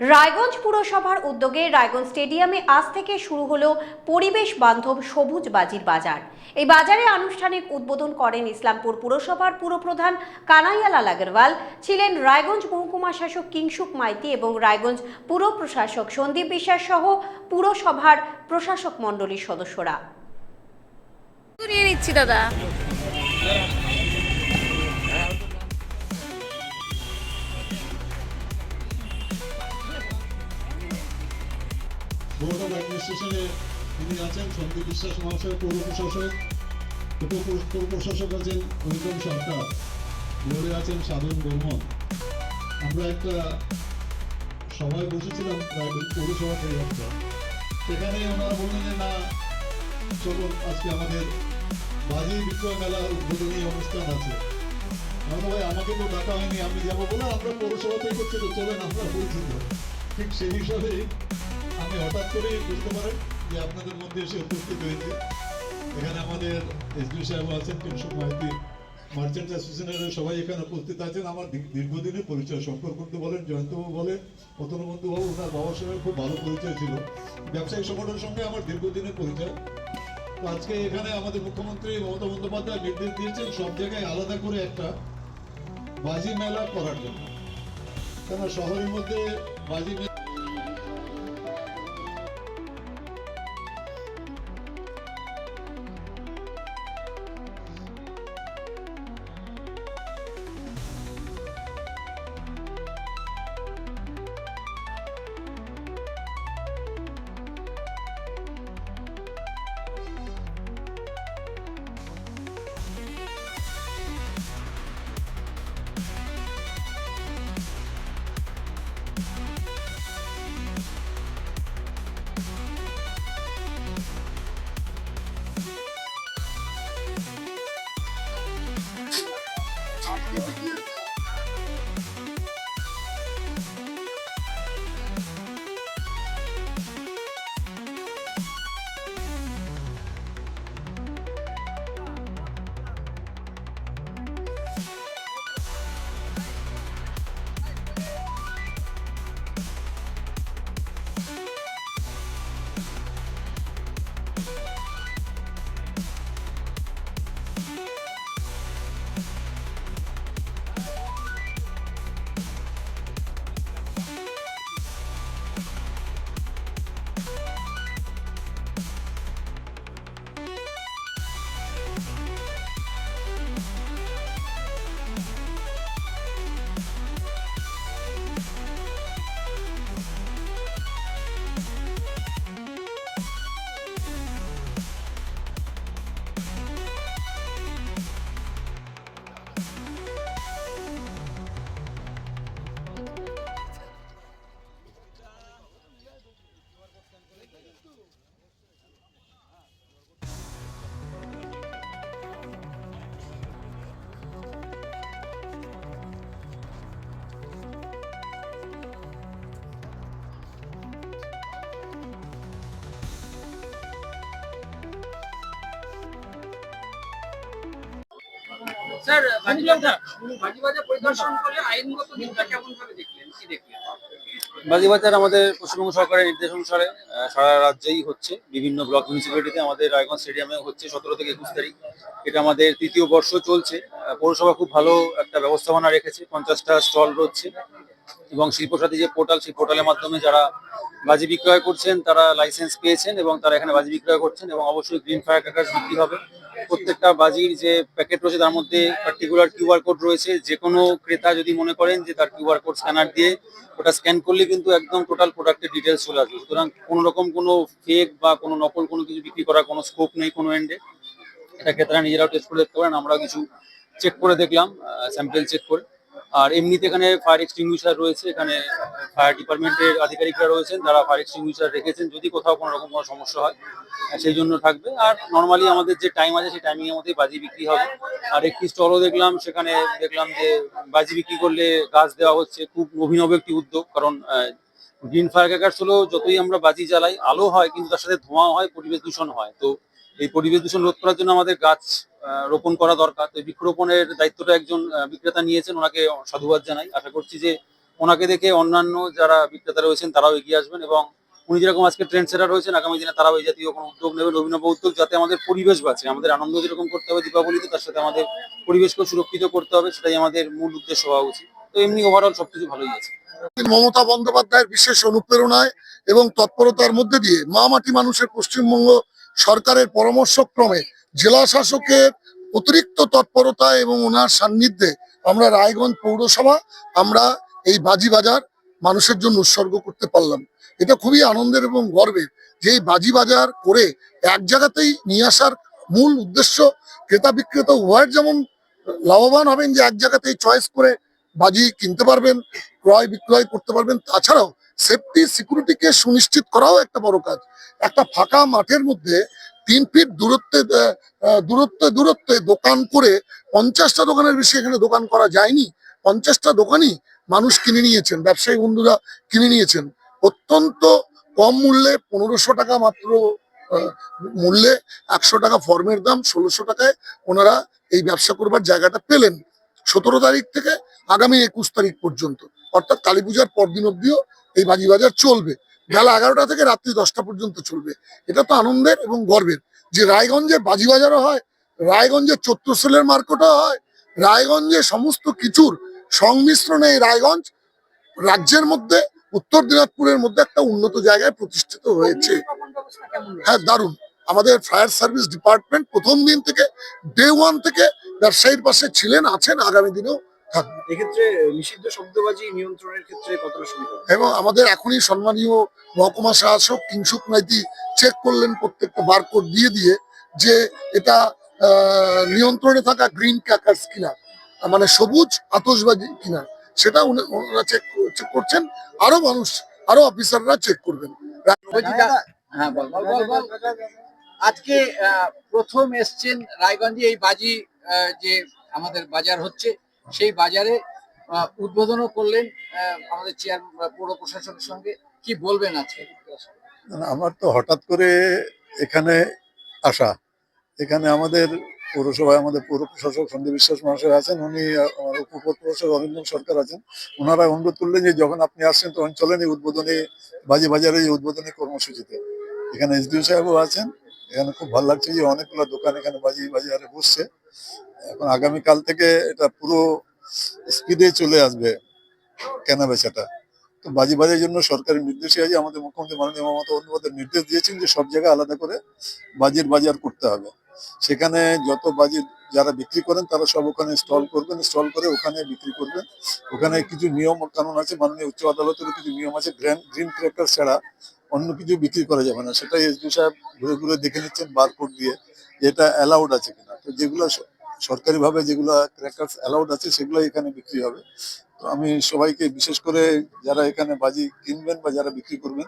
রায়গঞ্জ পুরসভার উদ্যোগে রায়গঞ্জ স্টেডিয়ামে আজ থেকে শুরু হলো পরিবেশ বান্ধব সবুজ বাজির বাজার। এই বাজারে আনুষ্ঠানিক উদ্বোধন করেন ইসলামপুর পুরসভার পুরপ্রধান কানাইয়ালাল আগরওয়াল, ছিলেন রায়গঞ্জ মহকুমা শাসক কিংসুক মাইতি এবং রায়গঞ্জ পুর প্রশাসক সন্দীপ বিশ্বাস সহ পুরসভার প্রশাসক মণ্ডলীর সদস্যরা। নিয়ে নিচ্ছি দাদা। বোর্ড অফ অ্যাডমিনিস্ট্রেশনে তিনি আছেন সন্দীপ বিশ্বাস মহাশয় পৌর প্রশাসক উপ প্রশাসক আছেন অরিন্দম সরকার। বোর্ডে আছেন সাধন বর্মন। আমরা একটা সভায় বসেছিলাম, প্রায় পৌরসভা পরিবর্তন সেখানে ওনারা বললেন যে, না, চলুন, আজকে আমাদের বাজি বিক্রয় মেলা উদ্বোধনী অনুষ্ঠান আছে। আমরা ভাই আমাকে তো ডাকা হয়নি, আমি যাব বলে আমরা পৌরসভাতেই করছি তো চলেন, আমরা বলছি ঠিক সেই হিসাবে আমি হঠাৎ করেই বুঝতে পারেন যে আপনাদের মধ্যে এসে উপস্থিত হয়েছে। এখানে আমাদের এসডি সাহেব আছেন কিংসুক মাইতি মার্চেন্ট অ্যাসোসিয়েশনের সবাই এখানে উপস্থিত আছেন। আমার দীর্ঘদিনের পরিচয় শঙ্কর বন্ধু বলেন, জয়ন্তবাবু বলেন অতনু বন্ধু বাবু ওনার বাবার সঙ্গে খুব ভালো পরিচয় ছিল। ব্যবসায়িক সংগঠনের সঙ্গে আমার দীর্ঘদিনের পরিচয়। তো আজকে এখানে আমাদের মুখ্যমন্ত্রী মমতা বন্দ্যোপাধ্যায় নির্দেশ দিয়েছেন সব জায়গায় আলাদা করে একটা বাজি মেলা করার জন্য। কেন শহরের মধ্যে বাজি মেলা স্যার বাজিবাজার বাজিবাজার পরিদর্শন করলে আইনগত দিকটা কেমন ভাবে দেখলেন? কি দেখলেন? বাজিবাজার আমাদের পশ্চিমবঙ্গ সরকারের নির্দেশ অনুসারে আহ, সারা রাজ্যেই হচ্ছে বিভিন্ন ব্লক মিউনিসিপ্যালিটিতে আমাদের রায়গঞ্জ স্টেডিয়ামে হচ্ছে সতেরো থেকে একুশ তারিখ। এটা আমাদের তৃতীয় বর্ষ চলছে। পৌরসভা খুব ভালো একটা ব্যবস্থাপনা রেখেছে। পঞ্চাশটা স্টল রয়েছে। এবং শিল্পসাথী যে পোর্টাল, সেই পোর্টালের মাধ্যমে যারা বাজি বিক্রয় করছেন, তারা লাইসেন্স পেয়েছেন এবং তারা এখানে বাজি বিক্রয় করছেন এবং অবশ্যই গ্রিন ফায়ার ক্র্যাকার্স বিক্রি হবে। প্রত্যেকটা বাজির যে প্যাকেট রয়েছে, তার মধ্যে পার্টিকুলার কিউআর কোড রয়েছে। যে কোনো ক্রেতা যদি মনে করেন যে তার কিউআর কোড স্ক্যানার দিয়ে ওটা স্ক্যান করলে কিন্তু একদম টোটাল প্রোডাক্টের ডিটেলস চলে আসবে। সুতরাং কোনো রকম কোনো ফেক বা কোনো নকল কোনো কিছু বিক্রি করার কোনো স্কোপ নেই কোনো এন্ডে এটা ক্রেতারা নিজেরাও টেস্ট করে দেখতে পারেন, আমরাও কিছু চেক করে দেখলাম স্যাম্পেল চেক করে। আর এমনিতে এখানে ফায়ার এক্সটিংগুইশার রয়েছে, এখানে ফায়ার ডিপার্টমেন্টের আধিকারিকরা রয়েছেন তারা ফায়ার এক্সটিংগুইশার রেখেছেন, যদি কোথাও কোনো রকম কোনো সমস্যা হয় সেই জন্য থাকবে। আর নর্মালি আমাদের যে টাইম আছে, সেই টাইমিং এর মধ্যেই বাজি বিক্রি হবে। আর একটি স্টলও দেখলাম, সেখানে দেখলাম যে বাজি বিক্রি করলে গাছ দেওয়া হচ্ছে, খুব অভিনব একটি উদ্যোগ। কারণ গ্রিন ফায়ার ক্র্যাকার্স হলো যতই আমরা বাজি জ্বালাই, আলো হয়, কিন্তু তার সাথে ধোঁয়া হয়, পরিবেশ দূষণ হয়। তো এই পরিবেশ দূষণ রোধ করার জন্য আমাদের গাছ রোপণ করা দরকার। তো বৃক্ষরোপণের দায়িত্বটা একজন বিক্রেতা নিয়েছেন, ওনাকে সাধুবাদ জানাই। আশা করছি যে ওনাকে দেখে অন্যান্য যারা বিক্রেতা রয়েছেন, তারাও এগিয়ে আসবেন এবং উনি যেরকম আজকে ট্রেন্ড সেটার রয়েছেন, আগামী দিনে তারাও এই জাতীয় কোনো উদ্যোগ নেবেন। অভিনব উদ্যোগ যাতে আমাদের পরিবেশ বাঁচে। আমাদের আনন্দ যেরকম করতে হবে দীপাবলিতে, তার সাথে আমাদের পরিবেশকেও সুরক্ষিত করতে হবে, সেটাই আমাদের মূল উদ্দেশ্য হওয়া উচিত। তো এমনি ওভারঅল সবকিছু ভালোই আছে। মমতা বন্দ্যোপাধ্যায়ের বিশেষ অনুপ্রেরণায় এবং তৎপরতার মধ্যে দিয়ে মা মাটি মানুষের পশ্চিমবঙ্গ সরকারের পরামর্শক্রমে জেলা শাসকের অতিরিক্ত তৎপরতা এবং ওনার সান্নিধ্যে আমরা রায়গঞ্জ পৌরসভা, আমরা এই বাজি বাজার মানুষের জন্য উৎসর্গ করতে পারলাম। এটা খুবই আনন্দের এবং গর্বের যে এই বাজি বাজার করে এক জায়গাতেই নিয়ে আসার মূল উদ্দেশ্য ক্রেতা বিক্রেতা উভয়ের যেমন লাভবান হবেন যে এক জায়গাতেই চয়েস করে বাজি কিনতে পারবেন, ক্রয় বিক্রয় করতে পারবেন। তাছাড়াও সেফটি সিকিউরিটিকে সুনিশ্চিত করাও একটা বড় কাজ। একটা ফাঁকা মাঠের মধ্যে তিন ফিট দূরত্বে দূরত্বে দূরত্বে দোকান করে পঞ্চাশটা দোকানের বেশি এখানে দোকান করা যায়নি। পঞ্চাশটা দোকানই মানুষ কিনে নিয়েছেন, ব্যবসায়ী বন্ধুরা কিনে নিয়েছেন। অত্যন্ত কম মূল্যে, পনেরোশো টাকা মাত্র মূল্যে, একশো টাকা ফর্মের দাম, ষোলোশো টাকায় ওনারা এই ব্যবসা করবার জায়গাটা পেলেন। সতেরো তারিখ থেকে আগামী একুশ তারিখ পর্যন্ত। অর্থাৎ কালী পূজার পরদিন অব্দিও এই বাজি বাজার চলবে। বেলা এগারোটা থেকে রাত্রি দশটা পর্যন্ত চলবে। এটা তো আনন্দের এবং গর্বের। যে রায়গঞ্জে বাজি বাজারও হয় রায়গঞ্জে চত্রসেলের মার্কেটও হয় রায়গঞ্জে সমস্ত কিছুর সংমিশ্রণে এই রায়গঞ্জ রাজ্যের মধ্যে উত্তর দিনাজপুরের মধ্যে একটা উন্নত জায়গায় প্রতিষ্ঠিত হয়েছে? হ্যাঁ দারুণ। আমাদের ফায়ার সার্ভিস ডিপার্টমেন্ট প্রথম দিন থেকে ডে ওয়ান থেকে ব্যবসায়ীর পাশে ছিলেন আছেন আগামী দিনেও থাকবে এক্ষেত্রে নিষিদ্ধ শব্দবাজি নিয়ন্ত্রণের ক্ষেত্রে কতটা সুবিধা এবং আমাদের এখনই সম্মানীয় মহকুমা শাসক কিংসুক মাইতি চেক করলেন প্রত্যেকটা বারকোড দিয়ে দিয়ে যে এটা আহ, নিয়ন্ত্রণে থাকা গ্রিন ক্যাকার্স কিনা মানে সবুজ আতসবাজি কিনা সেটা উনি- ওনারা চেক চেক করছেন। আরও মানুষ আরও অফিসাররা চেক করবেন। হ্যাঁ বল বল বল বল। আজকে আহ, প্রথম এসছেন রায়গঞ্জে এই বাজি যে আমাদের বাজার হচ্ছে, সেই বাজারে উদ্বোধনও করলেন আমাদের চেয়ার পৌর প্রশাসনের সঙ্গে। কি বলবেন আজকে? আমার তো হঠাৎ করে এখানে আসা। এখানে আমাদের পৌরসভায় আমাদের পৌর প্রশাসক সন্দীপ বিশ্বাস মহাশয় আছেন, উনি আমার উপ প্রশাসক অরিন্দম সরকার আছেন। ওনারা অনুরোধ করলেন যে যখন আপনি আসছেন, তখন চলেন এই উদ্বোধনী, বাজি বাজারে এই উদ্বোধনী কর্মসূচিতে। এখানে এসডিও সাহেবও আছেন এখানে খুব ভালো লাগছে যে অনেকগুলো দোকান এখানে বাজি বাজারে বসছে। এখন আগামীকাল থেকে এটা পুরো স্পিডে চলে আসবে কেনা বেচাটা। তো বাজি বাজারের জন্য সরকারের নির্দেশে আছে, আমাদের মুখ্যমন্ত্রী মাননীয় মমতা বন্দ্যোপাধ্যায় নির্দেশ দিয়েছেন যে সব জায়গায় আলাদা করে বাজির বাজার করতে হবে। সেখানে যত বাজি যারা বিক্রি করেন তারা সব ওখানে স্টল করবেন, স্টল করে ওখানে বিক্রি করবেন। ওখানে কিছু নিয়ম কানুন আছে, মাননীয় উচ্চ আদালতের কিছু নিয়ম আছে, গ্র্যান্ড, গ্রিন ক্র্যাকার ছাড়া অন্য কিছু বিক্রি করা যাবে না। সেটাই এসডি সাহেব ঘুরে ঘুরে দেখে নিচ্ছেন বারকোড দিয়ে এটা অ্যালাউড আছে কিনা। তো যেগুলো সরকারিভাবে যেগুলো ক্র্যাকার্স অ্যালাউড আছে সেগুলো এখানে বিক্রি হবে। তো আমি সবাইকে বিশেষ করে যারা এখানে বাজি কিনবেন বা যারা বিক্রি করবেন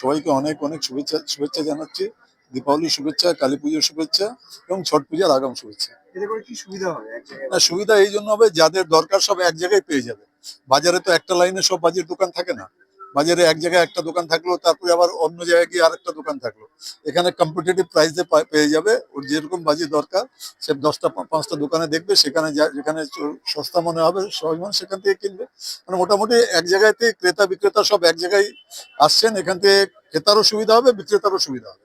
সবাইকে অনেক অনেক শুভেচ্ছা শুভেচ্ছা জানাচ্ছি। দীপাবলির শুভেচ্ছা কালী পুজোর শুভেচ্ছা এবং ছট পূজার আগাম শুভেচ্ছা। করে কি সুবিধা হবে না সুবিধা এই জন্য হবে যাদের দরকার সব এক জায়গায় পেয়ে যাবে। বাজারে তো একটা লাইনে সব বাজির দোকান থাকে না। বাজারে এক জায়গায় একটা দোকান থাকল, তারপরে আবার অন্য জায়গায় গিয়ে আর একটা দোকান থাকল। এখানে কম্পিটিটিভ প্রাইসে পেয়ে যাবে ওর যেরকম বাজি দরকার, সে দশটা পাঁচটা দোকানে দেখবে, সেখানে যেখানে সস্তা মনে হবে, সবাই মানুষ সেখান থেকে কিনবে। মানে মোটামুটি এক জায়গাতে ক্রেতা বিক্রেতা সব এক জায়গায় আসছেন, এখান থেকে ক্রেতারও সুবিধা হবে, বিক্রেতারও সুবিধা হবে।